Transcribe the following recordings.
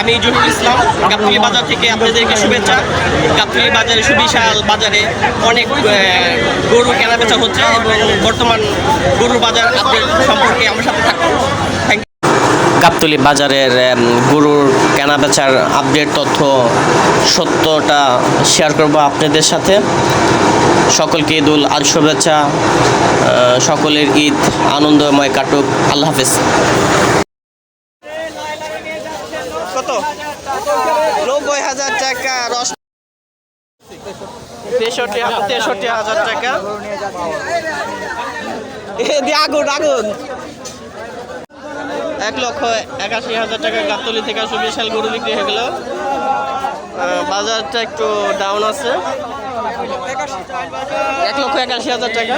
আমি জহুরুল ইসলাম গাবতলি বাজার থেকে আপনাদেরকে শুভেচ্ছা। গাবতলি বাজারে সুবিশাল বাজারে অনেক গরু কেনা বেচা হচ্ছে এবং বর্তমান গরুর বাজার সম্পর্কে আমার সাথে থাকুন থ্যাংক বাজারের গরুর কেনা বেচার আপডেট তথ্য, সত্যটা শেয়ার করব আপনাদের সাথে। সকলকে ঈদুল আজ শুভেচ্ছা সকলের ঈদ আনন্দময় কাটুক। আল্লাহ হাফেজ। কত? নব্বই হাজার টাকা, রস তেষট্টি তেষট্টি হাজার টাকা। আগুন আগুন। এক লক্ষ একাশি হাজার টাকা গাবতলি থেকে আসলে বিশাল গরু বিক্রি হয়ে গেল। বাজারটা একটু ডাউন আছে। এক লক্ষ একাশি হাজার টাকা।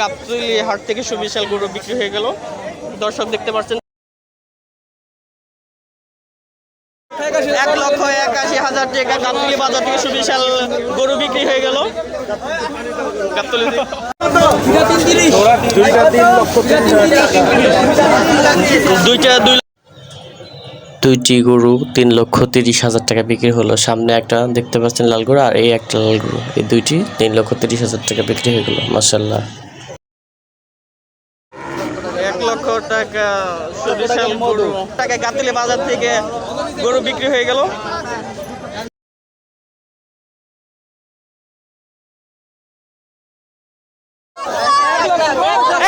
গাবতলি হাট থেকে সুবিশাল গরু বিক্রি হয়ে গেল। দর্শক দেখতে পাচ্ছেন হাজার টাকা গাবতলি বাজার থেকে সুবিশাল গরু বিক্রি হয়ে গেল। গাবতলি দুইটা দুই দুইটি গরু তিন লক্ষ তিরিশ হাজার টাকা বিক্রি হলো। সামনে একটা দেখতে পাচ্ছেন লাল গরু আর এই একটা লাল গরু। এই দুইটি তিন লক্ষ তিরিশ হাজার টাকা বিক্রি হয়ে গেল। মাসাল্লাহ এক লক্ষ টাকা টাকা বাজার থেকে গরু বিক্রি হয়ে গেল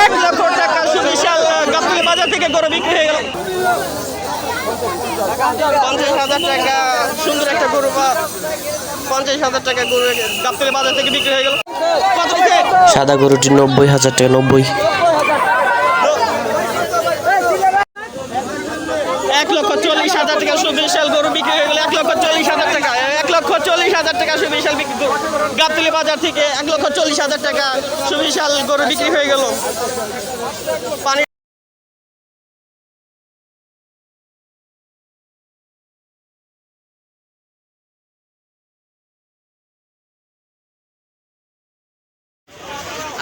এক লক্ষ টাকা সুবিশাল গাবতলি বাজার থেকে গরু বিক্রি হয়ে গেল। পঞ্চাশ হাজার টাকা সুন্দর একটা গরু বা পঞ্চাশ হাজার টাকা গরু গাবতলি বাজার থেকে বিক্রি হয়ে গেল। সাদা গরুটি নব্বই হাজার টাকা নব্বই। এক লক্ষ চল্লিশ হাজার টাকা সুবিশাল গরু বিক্রি হয়ে গেল। এক লক্ষ চল্লিশ হাজার টাকা এক লক্ষ চল্লিশ হাজার টাকা সুবিশাল বিক্রি। গাবতলী বাজার থেকে এক লক্ষ চল্লিশ হাজার টাকা সুবিশাল গরু বিক্রি হয়ে গেল। পানি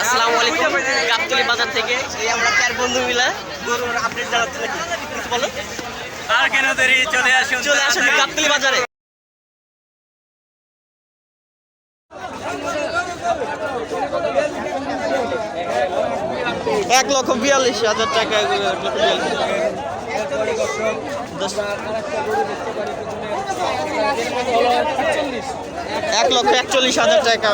আসসালামু আলাইকুম গাবতলী বাজার থেকে। এই আমরা চার বন্ধু মিলে গরুর আপডেট জানাচ্ছি নাকি কিছু বলো? আর কেন দেরি? চলে আসুন চলে আসেন গাবতলী বাজারে। এক লক্ষ বিয়াল্লিশ হাজার টাকা এক লক্ষ একচল্লিশ হাজার টাকা।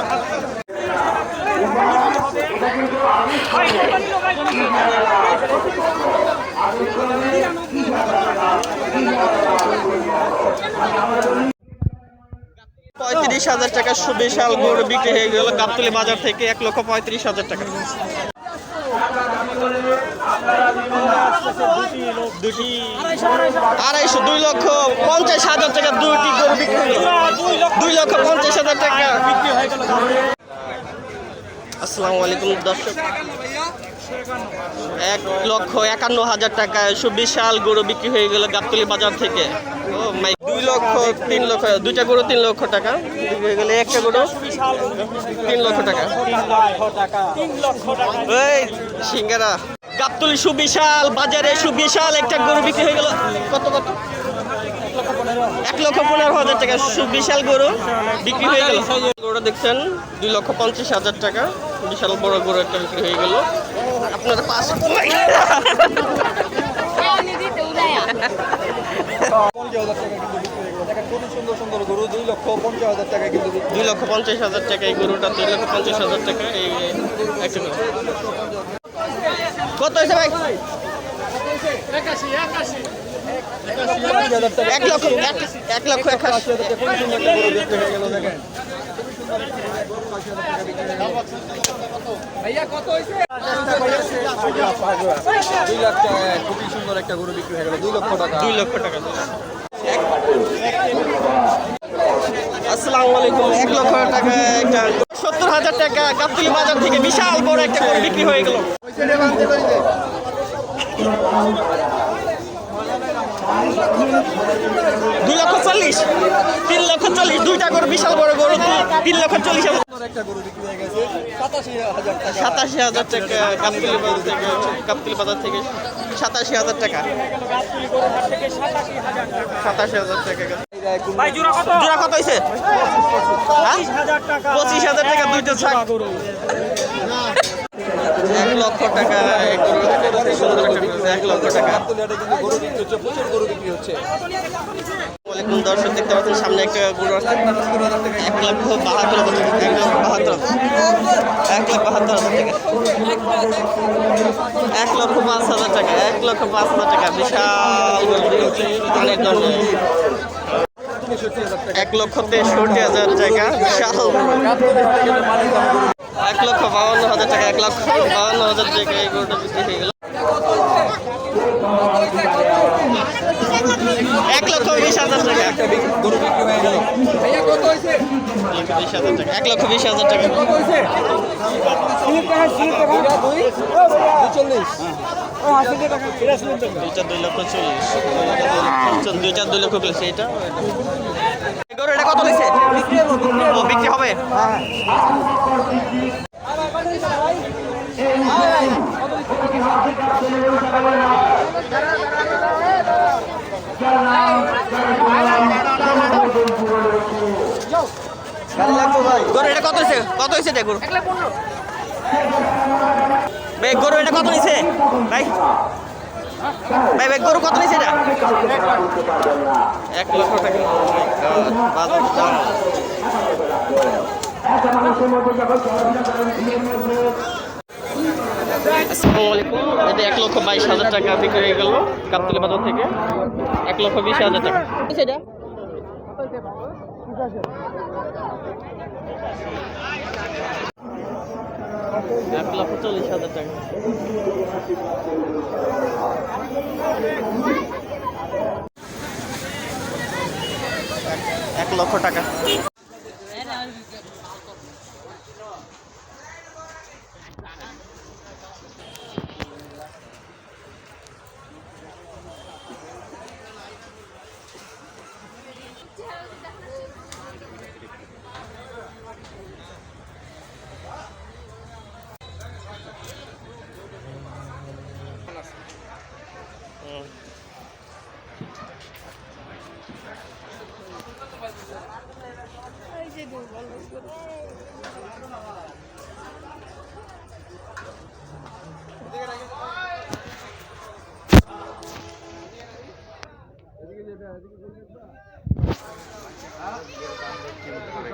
পঁয়ত্রিশ হাজার টাকা সুবিশাল গরু বিক্রি হয়ে গেল গাবতলি বাজার থেকে এক লক্ষ পঁয়ত্রিশ হাজার টাকা। আড়াইশো, দুই লক্ষ পঞ্চাশ হাজার টাকা দুটি গরু বিক্রি দুই লক্ষ পঞ্চাশ হাজার টাকা। বিক্রি হয়ে গেল আসসালামু আলাইকুম, দর্শক। এক লক্ষ একান্ন হাজার টাকায় সুবিশাল গরু বিক্রি হয়ে গেল গাবতলি বাজার থেকে। ও মাই, দুই লক্ষ, তিন লক্ষ, দুইটা গরু তিন লক্ষ টাকা হয়ে গেলে, একটা গরু তিন লক্ষ টাকা। এই, সিঙ্গারা। গাবতলি সুবিশাল বাজারে সুবিশাল একটা গরু বিক্রি হয়ে গেল। কত কত? এক লক্ষ পনেরো হাজার টাকা। সুবিশাল গরু বিক্রি হয়ে গেল। গরুটা দেখছেন, দুই লক্ষ পঞ্চাশ হাজার টাকা। বিশাল বড় গরু একটা বিক্রি হয়ে গেল। আপনার পাশে দুই লক্ষ পঞ্চাশ হাজার টাকা এই গরুটা, দুই লক্ষ পঞ্চাশ হাজার টাকা এই কত হয়েছে ভাই? এক লক্ষ এক- লক্ষ একাশি দুই লাখ টাকা খুবই সুন্দর একটা গরু বিক্রি হয়ে গেল দুই লক্ষ টাকা। দুই লক্ষ টাকা। আসসালামু আলাইকুম এক লক্ষ টাকা একটা সত্তর হাজার টাকা গাবতলি বাজার থেকে বিশাল বড় একটা গরু বিক্রি হয়ে গেল। দুই লক্ষ চল্লিশ। তিন লক্ষ চল্লিশ। দুইটা গরু বিশাল বড় গরু তিন লক্ষ চল্লিশ। হাজার সাতাশি হাজার টাকা হাজার বাজার থেকে গাবতলি বাজার থেকে সাতাশি হাজার টাকা। সাতাশি হাজার টাকা জোড়া কত? হয়েছে হ্যাঁ? পঁচিশ হাজার টাকা। দুইটা ছাগ এক লক্ষ টাকা এক লক্ষ টাকা ওয়ালাইকুম দর্শক দেখতে পাচ্ছেন, সামনে একটা গরু আছে। এক লক্ষ বাহাত্তর হাজার এক লক্ষ বাহাত্তর এক লক্ষ বাহাত্তর টাকা। এক লক্ষ পাঁচ হাজার টাকা, এক লক্ষ পাঁচ হাজার টাকা। বিশাল হাজার টাকা এক লক্ষ তেষট্টি হাজার টাকা, বিশাল। এক লক্ষ বাউন্ন হাজার টাকা, এক লক্ষ বাউন্ন হাজার টাকা এই গরুটা বিক্রি হয়ে গেল। এক লক্ষ বিশ হাজার টাকা। একটা বিশ হাজার টাকা, এক লক্ষ বিশ হাজার টাকা। দুই দুইটা দুই লক্ষ চল্লিশ। দুইটা দুই লক্ষ এইটা? এই গরু এটা কত ও বিক্রি হবে? গরু এটা কত হয়েছে কত হয়েছে এটা গরু? গরু এটা কত নিছে ভাই ভাই ভাই গরু কত নিছে এটা? এক লক্ষ টাকা। my God, বাজার দাম। আসসালামু আলাইকুম। এটা এক লক্ষ বাইশ হাজার টাকা বিক্রি হয়ে গেল কাপ্তালি বাজার থেকে। এক লক্ষ বিশ হাজার টাকা। সেটা এক লক্ষ চল্লিশ হাজার টাকা। এক লক্ষ টাকা।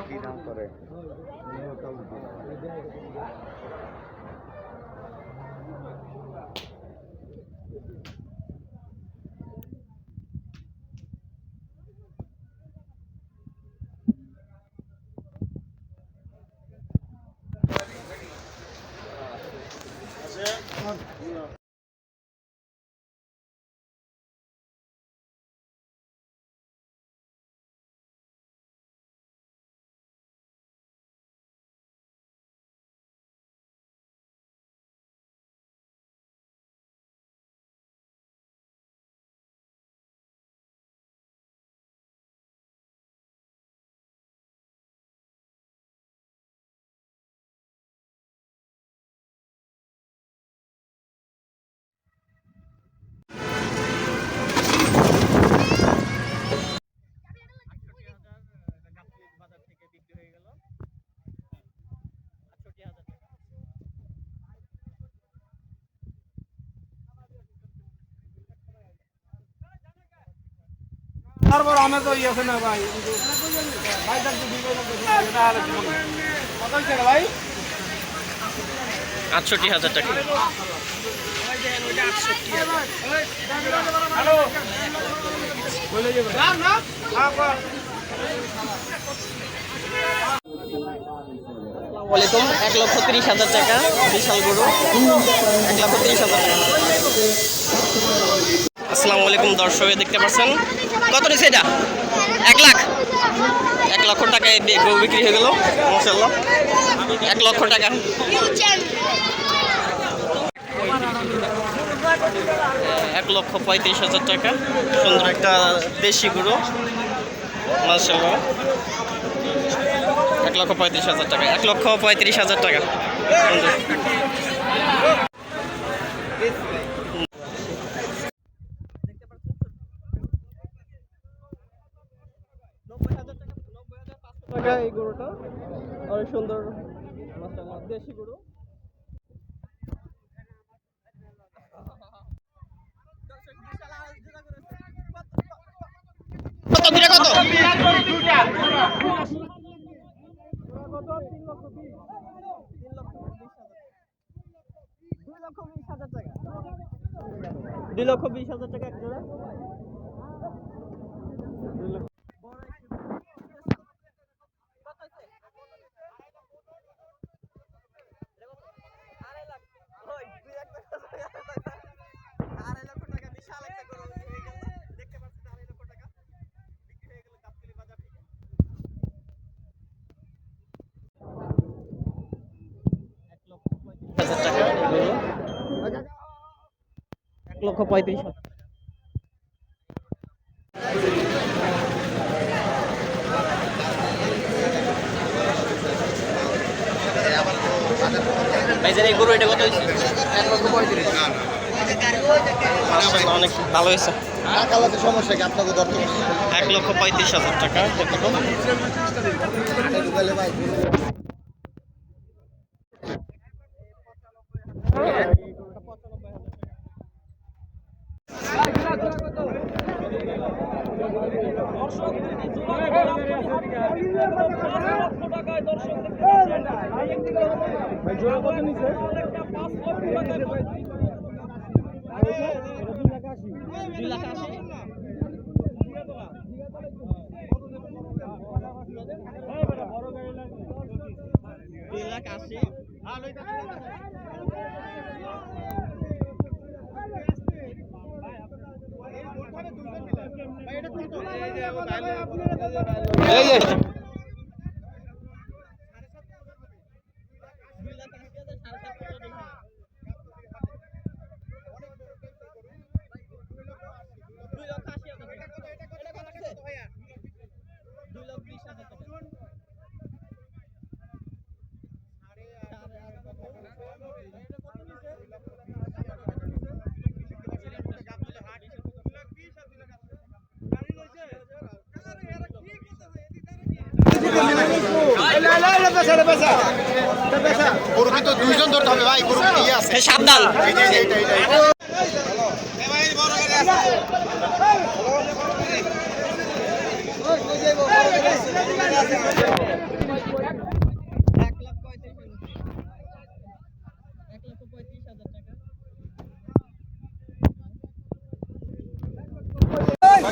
কি দাম করে তারপর আমি তো ইয়ে না ভাই? ভাই তার তো দিবে না তো দিবে না, আর কি বলব? কত হয়েছে ভাই? আটষট্টি হাজার টাকা। না হ্যাঁ। ওয়ালাইকুম এক লক্ষ তিরিশ হাজার টাকা বিশাল গরু। এক লক্ষ তিরিশ হাজার টাকা। আসসালামু আলাইকুম দর্শক দেখতে পাচ্ছেন? কত নিচ্ছে এটা? এক লাখ। এক লক্ষ টাকায় গরু বিক্রি হয়ে গেল মশাল্লাহ এক লক্ষ টাকা। এক লক্ষ পঁয়ত্রিশ হাজার টাকা। সুন্দর একটা দেশি গরু মাসাল্লাহ এক লক্ষ পঁয়ত্রিশ হাজার টাকা, এক লক্ষ পঁয়ত্রিশ হাজার টাকা। সুন্দর। গরুটা। অনেক সুন্দর। দেশি গরু। দুই লক্ষ বিশ হাজার টাকা এক জোড়া। লক্ষ পঁয়ত্রিশ হাজার। এই গরু এটা কত হয়েছে এক লক্ষ পঁয়ত্রিশ। অনেক ভালো হয়েছে কালাতে সমস্যা কি? আপনাকে দরকার এক লক্ষ পঁয়ত্রিশ হাজার টাকা দেখো ঢুকালে ভাই দুই লাখ আশি দুই লাখ আশি এই যে দুই লাখ আশি হাজার সাড়ে সাত হাজার টাকা। দুই লক্ষ আশি হাজার টাকা। এটা কত লাগছে? দুই লক্ষ বিশ হাজার টাকা। গরু কিন্তু দুইজন ধরতে হবে ভাই গরু ইয়ে আছে সাবধান।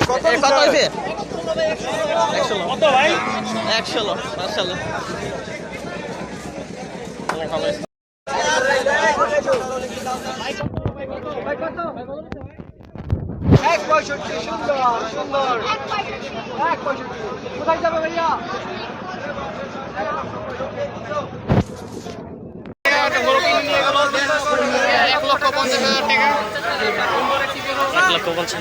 কত হয়েছে একশো ভাই? একশো মার্শাল্লাহ এক পঁয়ষট্টি সুন্দর সুন্দর। এক পঁয়ষট্টি। কোথায় যাবে ভাইয়া? এক লক্ষ পঞ্চাশ হাজার। টাকা এক লক্ষ পঞ্চাশ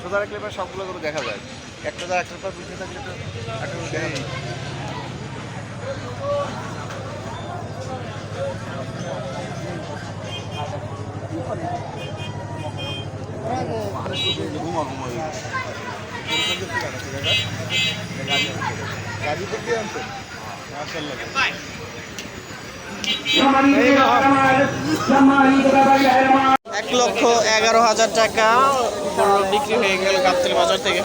সোজা রাখলে পরে সবগুলো করে দেখা যায় একটা দা একটার পর বুঝতে থাকলে তো একটা দেখা যায় এক লক্ষ এগারো হাজার টাকা বিক্রি হয়ে গেল গাবতলি বাজার থেকে।